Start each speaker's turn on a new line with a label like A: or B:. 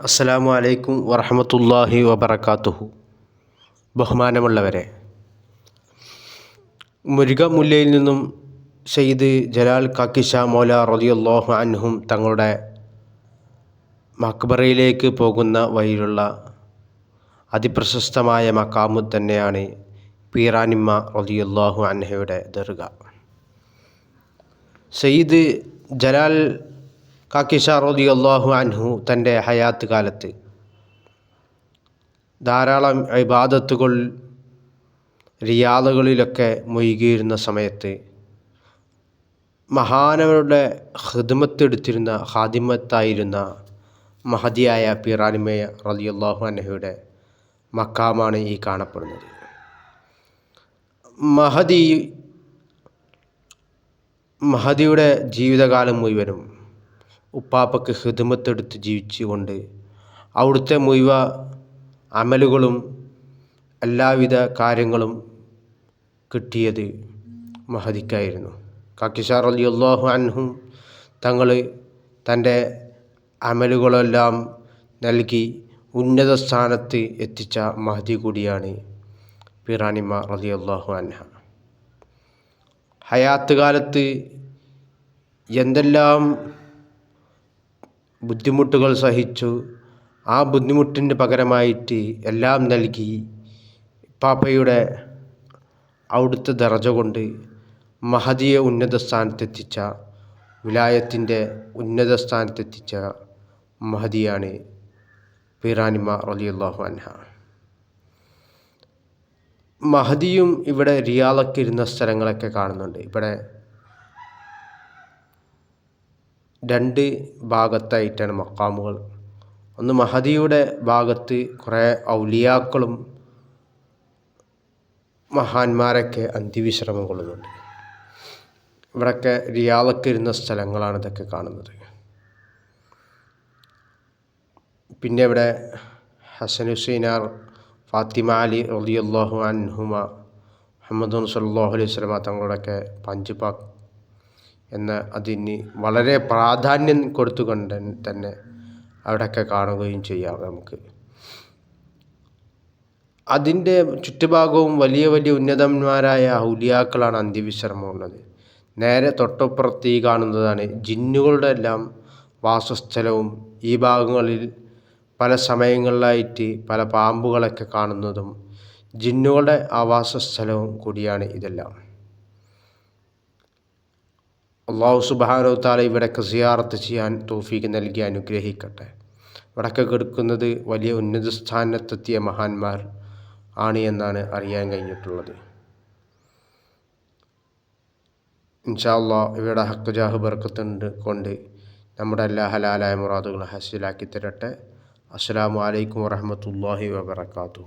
A: അസ്സലാമു അലൈക്കും വറഹമത്തല്ലാഹി വബർക്കാത്തുഹു ബഹുമാനമുള്ളവരെ മുരുകമുല്ലയിൽ നിന്നും സെയ്ദ് ജലാൽ കാക്കിഷ മൗല റതിയുല്ലാഹു അൻഹും തങ്ങളുടെ മക്ബറയിലേക്ക് പോകുന്ന വഴിയിലുള്ള അതിപ്രശസ്തമായ മക്കാമു തന്നെയാണ് പീറാനിമ്മ റതിയുല്ലാഹു അൻഹയുടെ ദർഗ. സെയ്ദ് ജലാൽ കാക്കിഷ അള്ളാഹു അൻഹു തന്റെ ഹയാത്ത് കാലത്ത് ധാരാളം ഇബാദത്തുകൾ റിയാദകളിലൊക്കെ മുഴുകിയിരുന്ന സമയത്ത് മഹാനവരുടെ ഹൃദമത്തെടുത്തിരുന്ന ഹാദിമത്തായിരുന്ന മഹതിയായ പിറാനിമയ റളിയല്ലാഹു അനഹയുടെ മക്കാമാണ് ഈ കാണപ്പെടുന്നത്. മഹദി മഹദിയുടെ ജീവിതകാലം മുഴുവനും ഉപ്പാപ്പക്ക് ഹിദ്മത്തെടുത്ത് ജീവിച്ചുകൊണ്ട് അവിടുത്തെ മുഴുവ അമലുകളും എല്ലാവിധ കാര്യങ്ങളും കിട്ടിയത് മഹദിക്കായിരുന്നു. കാക്കിഷാർ അലി അള്ളാഹു അൻഹും തങ്ങൾ തന്റെ അമലുകളെല്ലാം നൽകി ഉന്നത സ്ഥാനത്ത് എത്തിച്ച മഹദി കൂടിയാണ് പിറാനിമ റലി അള്ളാഹു അൻഹ. ഹയാത്ത് കാലത്ത് എന്തെല്ലാം ബുദ്ധിമുട്ടുകൾ സഹിച്ചു. ആ ബുദ്ധിമുട്ടിന് പകരമായിട്ട് എല്ലാം നൽകി പാപ്പയുടെ അവിടുത്തെ ദറജ കൊണ്ട് മഹദിയെ ഉന്നത സ്ഥാനത്തെത്തിച്ച വിലായത്തിന്റെ ഉന്നത സ്ഥാനത്തെത്തിച്ച മഹദിയാണ് പീറാനിമ റലിയല്ലാഹു അൻഹ. മഹദിയും ഇവിടെ റിയാദൊക്കെ ഇരുന്ന സ്ഥലങ്ങളൊക്കെ കാണുന്നുണ്ട്. ഇവിടെ രണ്ട് ഭാഗത്തായിട്ടാണ് മക്കാമുകൾ ഒന്ന് മഹദിയുടെ ഭാഗത്ത് കുറേ ഔലിയാക്കളും മഹാന്മാരൊക്കെ അന്ത്യവിശ്രമം കൊള്ളുന്നുണ്ട്. ഇവിടെയൊക്കെ റിയാദൊക്കെ ഇരുന്ന സ്ഥലങ്ങളാണ് ഇതൊക്കെ കാണുന്നത്. പിന്നെ ഇവിടെ ഹസൻ ഹുസൈനാർ ഫാത്തിമ അലി റലിയുല്ലാഹു അൻഹുമ മുഹമ്മദ് സല്ലാഹു അലൈഹി സ്വലമ തങ്ങളുടെയൊക്കെ പഞ്ചുപാക് എന്ന അതിന് വളരെ പ്രാധാന്യം കൊടുത്തുകൊണ്ട് തന്നെ അവിടെയൊക്കെ കാണുകയും ചെയ്യാം നമുക്ക്. അതിന്റെ ചുറ്റുഭാഗവും വലിയ വലിയ ഉന്നതന്മാരായ ഔലിയാക്കളാണ് അന്ത്യവിശ്രമം ഉള്ളത്. നേരെ തൊട്ടപ്പുറത്ത് ഈ കാണുന്നതാണ് ജിന്നുകളുടെ എല്ലാം വാസസ്ഥലവും ഈ ഭാഗങ്ങളിൽ പല സമയങ്ങളിലായിട്ട് പല പാമ്പുകളൊക്കെ കാണുന്നതും ജിന്നുകളുടെ ആവാസസ്ഥലവും കൂടിയാണ് ഇതെല്ലാം. അള്ളാഹു സുബാനോ താല ഇവിടൊക്കെ സിയാറത്ത് ചെയ്യാൻ തോഫീക്ക് നൽകി അനുഗ്രഹിക്കട്ടെ. ഇവിടൊക്കെ കിടക്കുന്നത് വലിയ ഉന്നത സ്ഥാനത്തെത്തിയ മഹാന്മാർ ആണ് എന്നാണ് അറിയാൻ കഴിഞ്ഞിട്ടുള്ളത്. ഇൻഷാല്ലാ ഇവയുടെ ഹക്ക് ജാഹ് ബർക്കത്തുണ്ട് കൊണ്ട് നമ്മുടെ എല്ലാ ഹലാലായ മുറാദുകൾ ഹസിലാക്കി തരട്ടെ. അസ്സാം വലൈക്കും വാഹമത്തല്ലാഹി വാബർക്കാത്തു